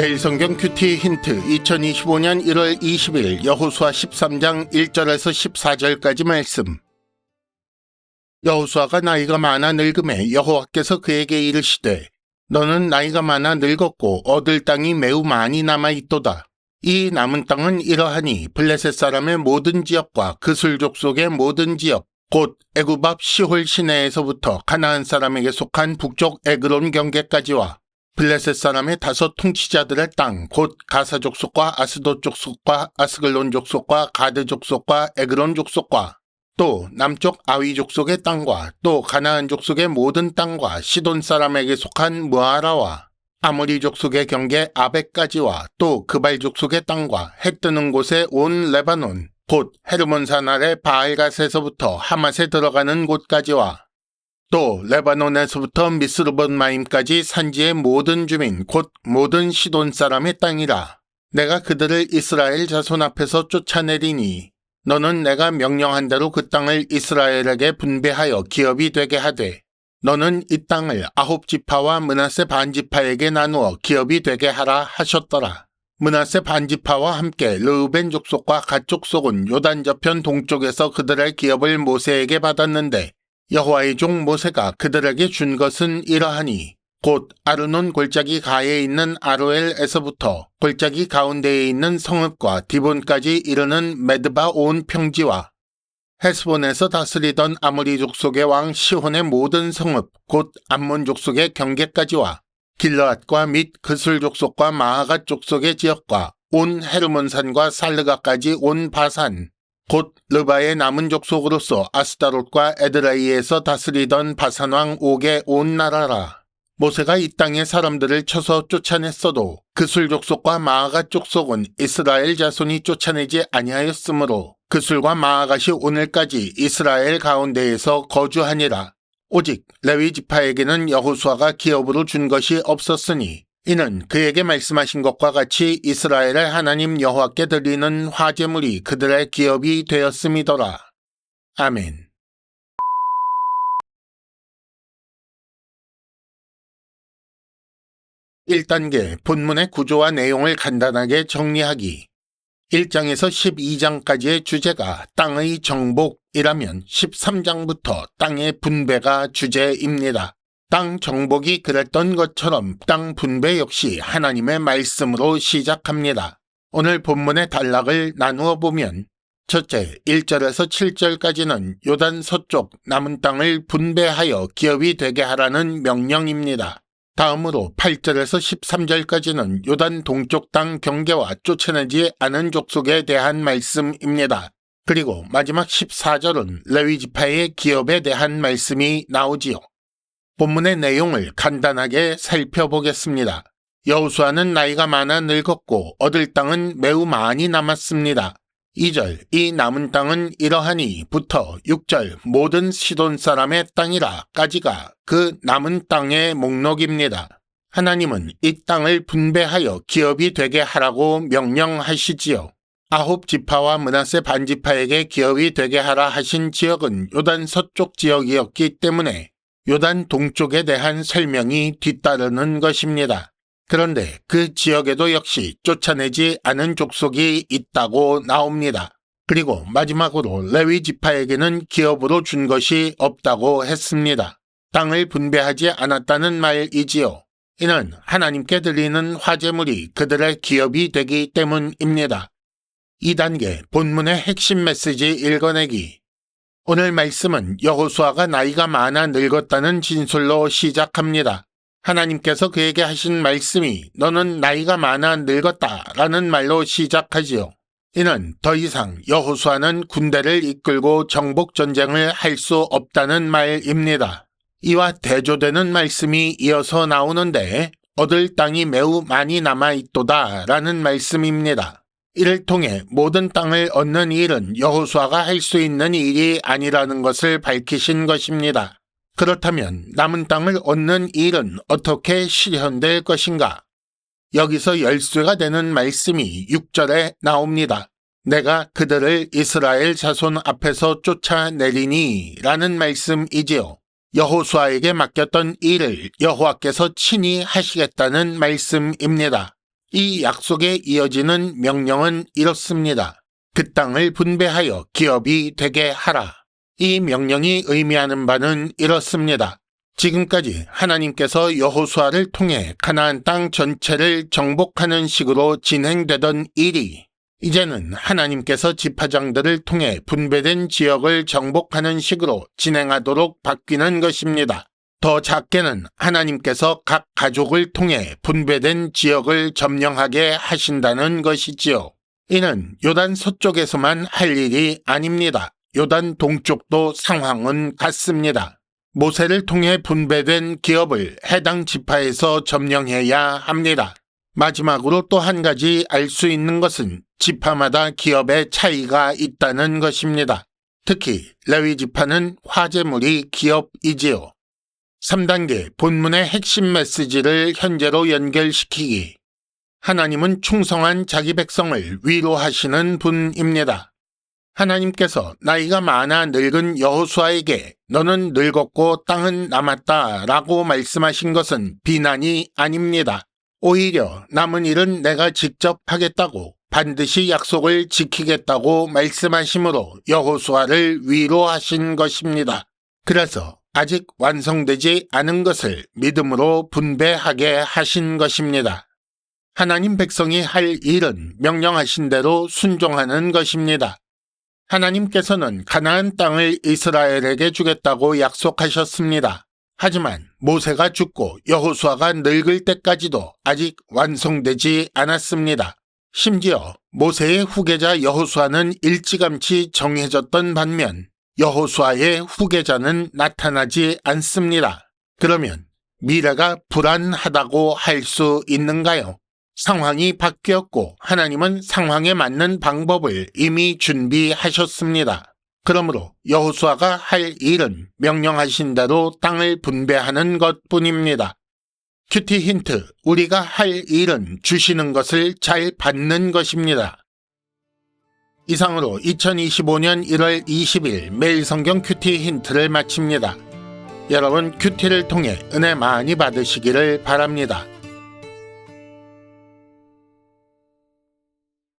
매일 성경 큐티 힌트 2025년 1월 20일 여호수아 13장 1절에서 14절까지 말씀 여호수아가 나이가 많아 늙음에 여호와께서 그에게 이르시되 너는 나이가 많아 늙었고 얻을 땅이 매우 많이 남아 있도다. 이 남은 땅은 이러하니 블레셋 사람의 모든 지역과 그 술 족 속의 모든 지역 곧 애굽 앞 시홀 시내에서부터 가나안 사람에게 속한 북쪽 에그론 경계까지와 블레셋 사람의 다섯 통치자들의 땅, 곧 가사 족 속과 아스도 족 속과 아스글론 족 속과 가드 족 속과 에그론 족 속과 또 남쪽 아위 족 속의 땅과 또 가나안 족 속의 모든 땅과 시돈 사람에게 속한 무아라와 아모리 족 속의 경계 아벡까지와 또 그발 족 속의 땅과 해 뜨는 곳에 온 레바논, 곧 헤르몬산 아래 바알갓에서부터 하맛에 들어가는 곳까지와 또 레바논에서부터 미스르본 마임까지 산지의 모든 주민 곧 모든 시돈 사람의 땅이라 내가 그들을 이스라엘 자손 앞에서 쫓아내리니 너는 내가 명령한 대로 그 땅을 이스라엘에게 분배하여 기업이 되게 하되 너는 이 땅을 아홉 지파와 문하세 반지파에게 나누어 기업이 되게 하라 하셨더라. 문하세 반지파와 함께 르우벤 족속과 갓 족속은 요단 저편 동쪽에서 그들의 기업을 모세에게 받았는데 여호와의 종 모세가 그들에게 준 것은 이러하니 곧 아르논 골짜기 가에 있는 아로엘에서부터 골짜기 가운데에 있는 성읍과 디본까지 이르는 메드바 온 평지와 헤스본에서 다스리던 아모리 족속의 왕 시혼의 모든 성읍 곧 암몬 족속의 경계까지와 길르앗과 및 그술 족속과 마하갓 족속의 지역과 온 헤르몬산과 살르가까지 온 바산 곧 르바의 남은 족속으로서 아스타롯과 에드라이에서 다스리던 바산왕 옥의 온 나라라. 모세가 이 땅의 사람들을 쳐서 쫓아냈어도 그술 족속과 마아갓 족속은 이스라엘 자손이 쫓아내지 아니하였으므로 그술과 마아갓이 오늘까지 이스라엘 가운데에서 거주하니라. 오직 레위 지파에게는 여호수아가 기업으로 준 것이 없었으니 이는 그에게 말씀하신 것과 같이 이스라엘의 하나님 여호와께 드리는 화제물이 그들의 기업이 되었음이더라. 아멘. 1단계 본문의 구조와 내용을 간단하게 정리하기 1장에서 12장까지의 주제가 땅의 정복이라면 13장부터 땅의 분배가 주제입니다. 땅 정복이 그랬던 것처럼 땅 분배 역시 하나님의 말씀으로 시작합니다. 오늘 본문의 단락을 나누어 보면 첫째, 1절에서 7절까지는 요단 서쪽 남은 땅을 분배하여 기업이 되게 하라는 명령입니다. 다음으로 8절에서 13절까지는 요단 동쪽 땅 경계와 쫓아내지 않은 족속에 대한 말씀입니다. 그리고 마지막 14절은 레위 지파의 기업에 대한 말씀이 나오지요. 본문의 내용을 간단하게 살펴보겠습니다. 여우수아는 나이가 많아 늙었고 얻을 땅은 매우 많이 남았습니다. 2절 이 남은 땅은 이러하니부터 6절 모든 시돈 사람의 땅이라까지가 그 남은 땅의 목록입니다. 하나님은 이 땅을 분배하여 기업이 되게 하라고 명령하시지요. 아홉 지파와 문하세 반지파에게 기업이 되게 하라 하신 지역은 요단 서쪽 지역이었기 때문에 요단 동쪽에 대한 설명이 뒤따르는 것입니다. 그런데 그 지역에도 역시 쫓아내지 않은 족속이 있다고 나옵니다. 그리고 마지막으로 레위 지파에게는 기업으로 준 것이 없다고 했습니다. 땅을 분배하지 않았다는 말이지요. 이는 하나님께 드리는 화제물이 그들의 기업이 되기 때문입니다. 2단계 본문의 핵심 메시지 읽어내기 오늘 말씀은 여호수아가 나이가 많아 늙었다는 진술로 시작합니다. 하나님께서 그에게 하신 말씀이 너는 나이가 많아 늙었다라는 말로 시작하지요. 이는 더 이상 여호수아는 군대를 이끌고 정복 전쟁을 할 수 없다는 말입니다. 이와 대조되는 말씀이 이어서 나오는데 얻을 땅이 매우 많이 남아 있도다라는 말씀입니다. 이를 통해 모든 땅을 얻는 일은 여호수아가 할 수 있는 일이 아니라는 것을 밝히신 것입니다. 그렇다면 남은 땅을 얻는 일은 어떻게 실현될 것인가? 여기서 열쇠가 되는 말씀이 6절에 나옵니다. 내가 그들을 이스라엘 자손 앞에서 쫓아내리니 라는 말씀이지요. 여호수아에게 맡겼던 일을 여호와께서 친히 하시겠다는 말씀입니다. 이 약속에 이어지는 명령은 이렇습니다. 그 땅을 분배하여 기업이 되게 하라. 이 명령이 의미하는 바는 이렇습니다. 지금까지 하나님께서 여호수아를 통해 가나안 땅 전체를 정복하는 식으로 진행되던 일이 이제는 하나님께서 지파장들을 통해 분배된 지역을 정복하는 식으로 진행하도록 바뀌는 것입니다. 더 작게는 하나님께서 각 가족을 통해 분배된 지역을 점령하게 하신다는 것이지요. 이는 요단 서쪽에서만 할 일이 아닙니다. 요단 동쪽도 상황은 같습니다. 모세를 통해 분배된 기업을 해당 지파에서 점령해야 합니다. 마지막으로 또 한 가지 알 수 있는 것은 지파마다 기업의 차이가 있다는 것입니다. 특히 레위 지파는 화제물이 기업이지요. 3단계 본문의 핵심 메시지를 현재로 연결시키기. 하나님은 충성한 자기 백성을 위로하시는 분입니다. 하나님께서 나이가 많아 늙은 여호수아에게 너는 늙었고 땅은 남았다 라고 말씀하신 것은 비난이 아닙니다. 오히려 남은 일은 내가 직접 하겠다고 반드시 약속을 지키겠다고 말씀하심으로 여호수아를 위로하신 것입니다. 그래서 아직 완성되지 않은 것을 믿음으로 분배하게 하신 것입니다. 하나님 백성이 할 일은 명령하신 대로 순종하는 것입니다. 하나님께서는 가나안 땅을 이스라엘에게 주겠다고 약속하셨습니다. 하지만 모세가 죽고 여호수아가 늙을 때까지도 아직 완성되지 않았습니다. 심지어 모세의 후계자 여호수아는 일찌감치 정해졌던 반면 여호수아의 후계자는 나타나지 않습니다. 그러면 미래가 불안하다고 할 수 있는가요? 상황이 바뀌었고 하나님은 상황에 맞는 방법을 이미 준비하셨습니다. 그러므로 여호수아가 할 일은 명령하신 대로 땅을 분배하는 것뿐입니다. 큐티 힌트, 우리가 할 일은 주시는 것을 잘 받는 것입니다. 이상으로 2025년 1월 20일 매일 성경 큐티 힌트를 마칩니다. 여러분 큐티를 통해 은혜 많이 받으시기를 바랍니다.